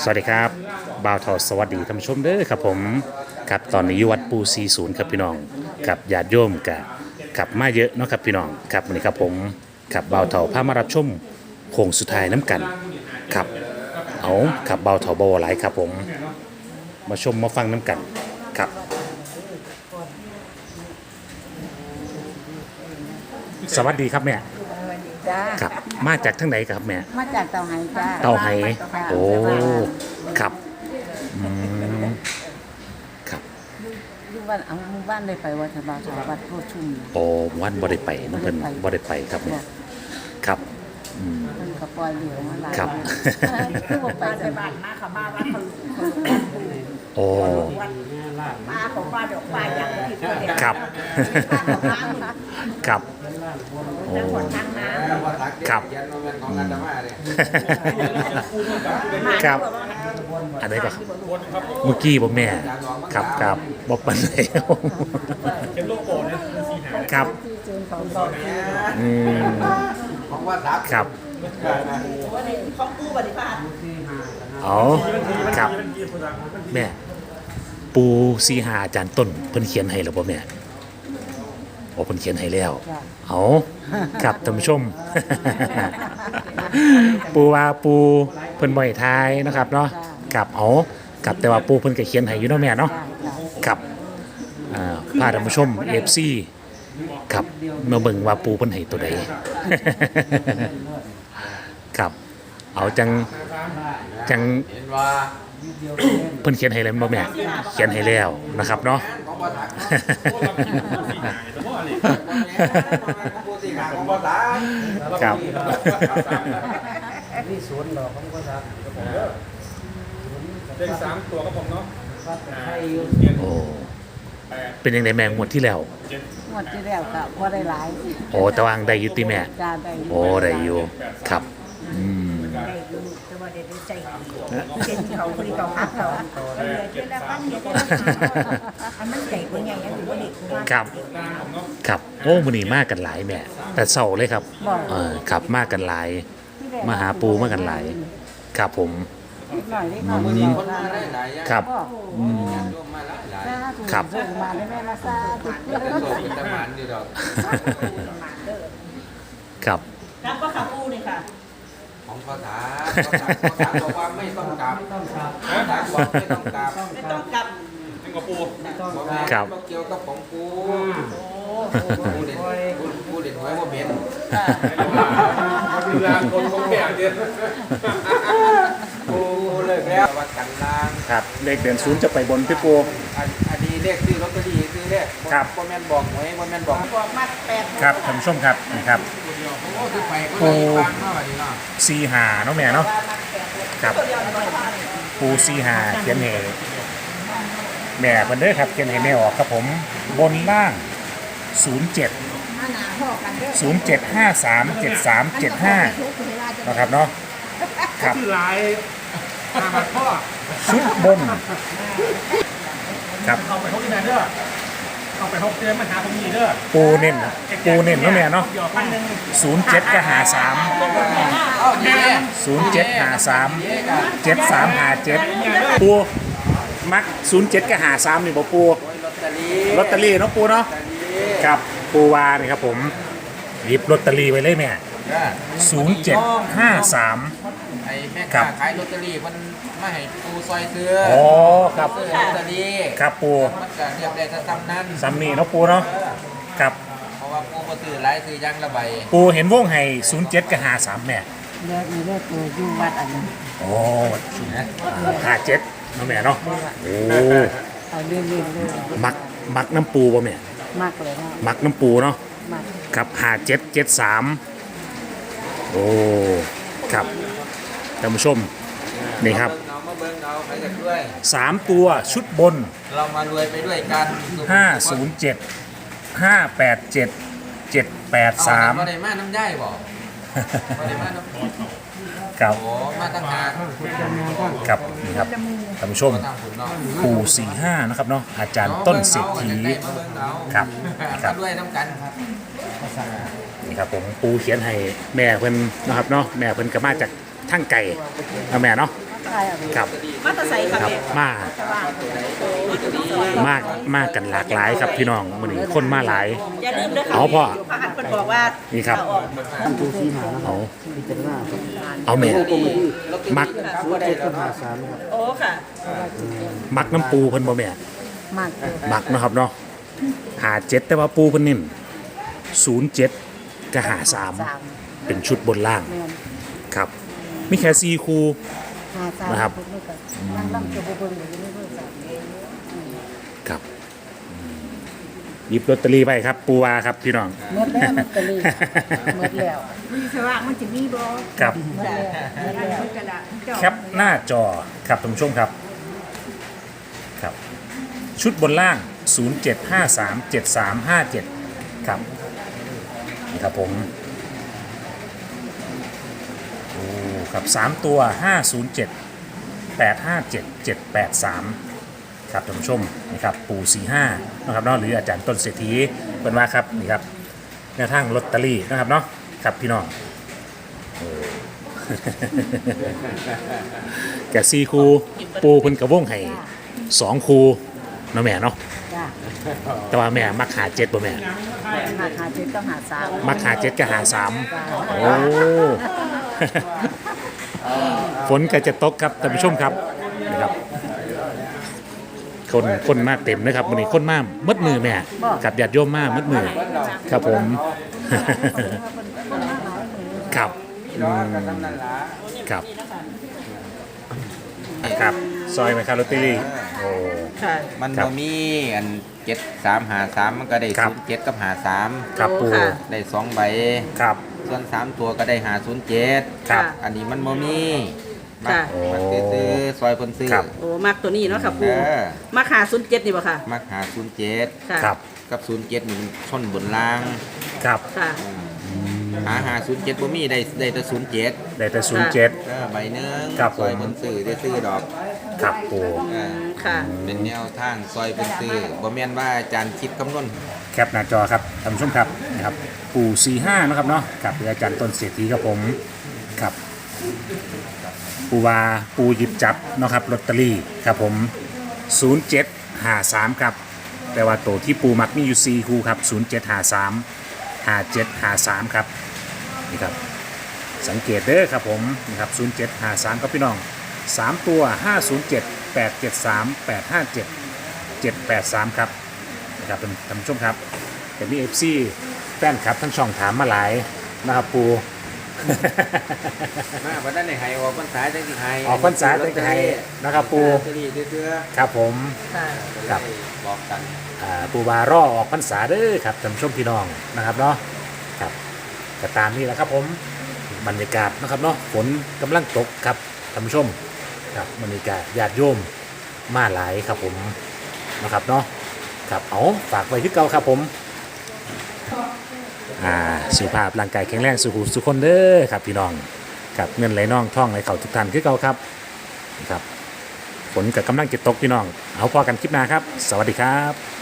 สวัสดีครับบ่าวทอสวัสดีท่านผู้ชมเด้อครับผมครับตอนนี้อยู่วัดปู40ครับพี่น้องกับญาติโยมกับกับมาเยอะเนาะครับพี่น้องครับวันนี้ครับผมกับบ่าวทอพามารับชมโค้งสุดท้ายน้ำกันครับเอากับบ่าวทอบอหลายครับผม มาชมมาฟังน้ำกันครับสวัสดีครับแม่สวัสดี จ้าครับ มาจากทั้งไหนครับแม่ มาจากเตาไห้จ้าเตาไหค่ะโอ้ ครับอืมครับ อยู่บ้านเอาหมู่บ้านเลยไปวัดบาทวัดโพชุ่ม โอ้วันบ่ได้ไปนะเพิ่นบ่ได้ไปครับแม่ ครับอืมเพิ่นก็ปล่อยเหลือมาหลายครับ วันคือบ่ไปบ้านจัในงบ้านมาค่ะมาวัดเขาโอ้ วัดมาของบ้านดอกป้ายอย่างที่ตัวเดียวครับ ครับ โอ้ทางน้ครับ ครับ อันนี้ก็ครับเมื่อกี้บ่แม่ ครับครับบ่ปานใดครับที่จูนของเราที่อืมครับำของกู้ปฏิภาณเอาครับ แม่ ปูซีหาอาจารย์ต้นเพิ่นเขียนให้แล้วบ่แม่ โอ้เพิ่นเขียนให้แล้ว จ้าเอาครับท่านผู้ชม ปูว่าปูเพิ่นบ่ให้ทายนะครับเนาะกับเอากับแต่ว่าปูเพิ่นก็เขียนให้อยู่เนาะแม่เนาะจ้าจ้าครับอ่าพาท่านผู้ชม FC ครับมาเบิ่งว่าปูเพิ่นให้ตัวใด ครับ เอาจังจังเห็นว่าเพิ่นเขียนให้แล้วบ่แม่เขียนให้แล้วนะครับเนาะ ของภาษาผู้สี่ขาข องภาษาครับ นี่ศูนย์ดอกของภาษาเลขสามตัวก็ผมเนาะวัดไทยอยู่โอ้เป็นยังไงแมงงวดที่แล้วงวดที่แล้วก็บ่ได้หลายโอ้ตะวางได้อยู่ติแม่ จ้าได้ยู่ โอ้ได้อยู่ครับอืมได้ อยู่แต่ว่าเดี๋ยวใจเช่นเขาคนที่เขาพักเขาเออเดี๋ยวละพันเดี๋ยวละพันอันมันใหญ่กว่าใหญ่อันหรือว่าเด็กกว่าครับ ครับโอ้มื้อนี้มากันหลายแม่แต่เช้าเลยครับเออครับมากันหลายที่แรกมาหาปูมากันหลาย ครับผมนิดหน่อยนิดหน่อยวันนินี้ดคนหน่มาอยหลายอย่างครับก็อืมร่วมมาหลายหลายสาธุครับส่งมาได้แม่ละสาธุแล้วก็ส่งเป็นตะมันอยู่ดอกครับ รับก็ขับกู้เลยค่ะ ของภาษาภาษาภาษาบอกว่าไม่ต้องกลับภาษาบอกไม่ต้องกลับไม่ต้องกลับสิงคโปร์บอกแม่ก็เกี่ยวกับของกูกูเด่นกูเด่นไว้ว่าเป็นเวลาคนเขาแก่เดียวกูเลิกแล้ววัดกันลางครับเลขเดือนศูนย์จะไปบนพี่ปูอันนี้เลขซื้อลอตเตอรี่ซื้อเลขบ่แม่นบอกไว้บ่แม่นบอกบอกมาแปดครับท่านผู้ชมครับนี่ครับ โอ้คือไปก็เลยฟังเนาะวันนี้เนาะซีหาเนาะแม่เนาะครับเดียวหน่อยค่ะปูซีหาเขียนให้แม่เพิ่นเด้อครับเขียนให้แม่ออกครับผมบนล่าง 07 07537375นะครับเนาะครับชื่อลายอาบัดพ่อชุดบนครับ เอาไปพกที่ไหนเด้อเอาไปพกเตรียมมาหาผมนี่เด้อปูเน้นปูเน้นเนาะแม่เนาะหยอกพันหนึ่ง07ก็หา3เอ้าดีเลย07หา3 7357ปูมัก07ก็หา3นี่บ่ปูลอตเตอรี่ลอตเตอรี่เนาะปูเนาะลอตเตอรี่ครับปูวานี่ครับผมหยิบลอตเตอรี่ไว้เลยแม่0753ไอ้แม่ ครัค้าบขายลอตเตอรี่มันไม่ให้ปูซอยซื้ออ๋อครับซื้อลอตเตอรี่ครับปูมันก็เรียบได้ถ้าซ้ำนั้นซัมนี่เนาะปูเนาะครับเพราะว่าปูมาซื้อหลายซื้อยังละใบปูเห็นวงให้07กับ53แม่เลิกมีเลิกตัวอยู่วัดอันนั้นโอ้ห้าเจ็ดน้องแม่เนาะโอ้เอาเรื่อยๆเลยมักมักน้ำปูป่ะแม่มากเลยนะมักน้ำปูเนาะมากครับห้าเจ็ดเจ็ดสามโอ้ครับ ท่านผู้ชม นี่ครับเามาเบิ่งเอาใครจะช่วย สามตัวชุดบน เรามารวยไปด้วยกันห้าศูนย์เจ็ดห้าแปดเจ็ดเจ็ดแปดสามมาได้มาน้ำย่ายบ่มาได้มาน้ำครับโอ้มาตั้งหากครับนี่ครับท่านผู้ชมทางผุนเนาะปูสี่ห้านะครับเนาะอาจารย์ต้นเศรษฐี มาเบิ่งเอาครับครัมาบด้วยน้ำกันนี่ครับผมปูเขียนให้แม่เพิ่นนะครับเนาะแม่เพิ่นก็มาจาก ทั้งไก่เอาแม่เนาะทายเอาไปครับมาตะไซค่ะครับแม่มามากมากกันหลากหลายครับพี่น้องมื้อนี้คนมาหลาย อย่าลืมด้วยค่ะเอาพ่อ พระหัตถ์เพิ่นบอกว่านี่ครับ เอาออกท่านผู้ที่หานะครัเอาบพิจารณาครับเอาแม่ มัก ศูนย์เจ็ดกับหาสามครับ โอ้ค่ะ มักน้ำปูเพิ่นบ่แม่มากเลยมักเนาะครับเนาะหาเจ็ดแต่ว่าปูเพิ่นนิ่มศูนย์เจ็ดก็หาสามสามเป็นชุดบนล่าง แม่นครับ มีแค่ซีคูหาสามนะครับเพิ่นก็นั่งลำตัวเบิ่งๆอยู่ในเบิ่งสามครับอืมหยิบลอตเตอรี่ไปครับ ปูวาครับพี่น้อง หมดแล้วมันก็เลยหมดแล้วมีสว่างมันจะมีบ่ครับ หมดแล้วหมดแล้วกระดาษเจ้าแคปหน้าจอครับท่านผู้ชมครับครับ ชุดบนล่าง 07537357 ครับนี่ครับผมโอ้ ครับ3ตัว507 857 783ครับท่านผู้ชมนะครับปู่45นะครับเนาะหรืออาจารย์ต้นเศรษฐีเป็นว่าครับนี่ครับแนวทางลอตเตอรี่นะครับเนาะครับพี่น้องแกซีคูปูเพิ่นกระวงให้สองคูเนาะแม่เนาะจ้าแต่ว่าแม่มักหาเจ็ดบ่แม่ หาหาเจ็ดต้องหาสามมักหาเจ็ดก็หาสามโอ้ ฝนก็จะตกครับท่านผู้ชมครับนะครับ คนคนมากเต็มนะครับวันนี้คนมากมืดมือแม่กับญาติโยมมากมืดมือครับผม ครับพี่น้องก็ทำนั่นล่ะครับครับ ซอยไหมครับลอตเตอรี่โอ้ค่ะมันครับบ่มีอัน เจ็ดสามหาสามมันก็ได้ครับ ศูนย์เจ็ดกับหาสามครับปูค่ะ ได้สองใบ ครับส่วนสามตัวก็ได้หาศูนย์เจ็ดครับ อันนี้มันบ่มีมัค่ะกมันซื้อๆซอยเพิ่นซื้อครับ โอ้มักตัวนี้เนาะค่ะเอปูอมักหาศูนย์เจ็ดนี่บ่ค่ะมักหาศูนย์เจ็ดค่ะครับกับศูนย์เจ็ดนี่มันชนบนล่างครับ ค่ะ หาหาศูนย์เจ็ดบ่มีได้ได้แต่ศูนย์เจ็ดได้แต่ศูนย์เจ็ด เออใบหนึงครับซอยผมเพิ่นซื้อได้ซื้อดอกครับปูเออค่ะ เป็นแนวทางซอยเพิ่นซื้อบ่แม่นว่าอาจารย์คิดคำนวณแคปหน้าจอครับท่านผู้ชมครับนะครับปู่สี่ห้านะครับเนาะกับหรืออาจารย์ต้นเศรษฐีครับผมครับ ปูวาปูหยิบจับเนาะครับลอตเตอรี่ครับผม 0753 ครับ แต่ว่าตัวที่ปูมักมีอยู่4คู่ครับ 0753 5753 ครับ นี่ครับสังเกตเด้อครับผมนะครับ0753ครับพี่น้อง 3 ตัว 507 873 857 783 ครับนะครับเป็นท่านผู้ชมครับแต่มีเอฟซีแฟนครับทั้งช่องถามมาหลายนะครับปูมาวันนั้นในไฮออกพรรษาจังสิไฮออกพรรษาจังสิให้นะครับปู่ลอตเตอรี่เสื้อครับผมค่ะๆครับบอกกันอ่าปูบารอออกพรรษาเด้อครับท่านผู้ชมพี่น้องนะครับเนาะครับ ก็ตามนี้แหละครับผมบรรยากาศนะครับเนาะฝนกำลังตกครับท่านผู้ชมครับบรรยากาศญาติโยมมาหลายครับผมนะครับเนาะครับเอาฝากไว้ที่เก่าครับผมอ่าสุขภาพร่างกายแข็งแรงสุขุสุขคนเด้อครับพี่น้องกับเงินไหลน่องท่องไหลเข่าทุกท่านคือเก่าครับนะครับฝนกับกำลังจะตกพี่น้อง เอาพอกันคลิปหน้าครับ สวัสดีครับ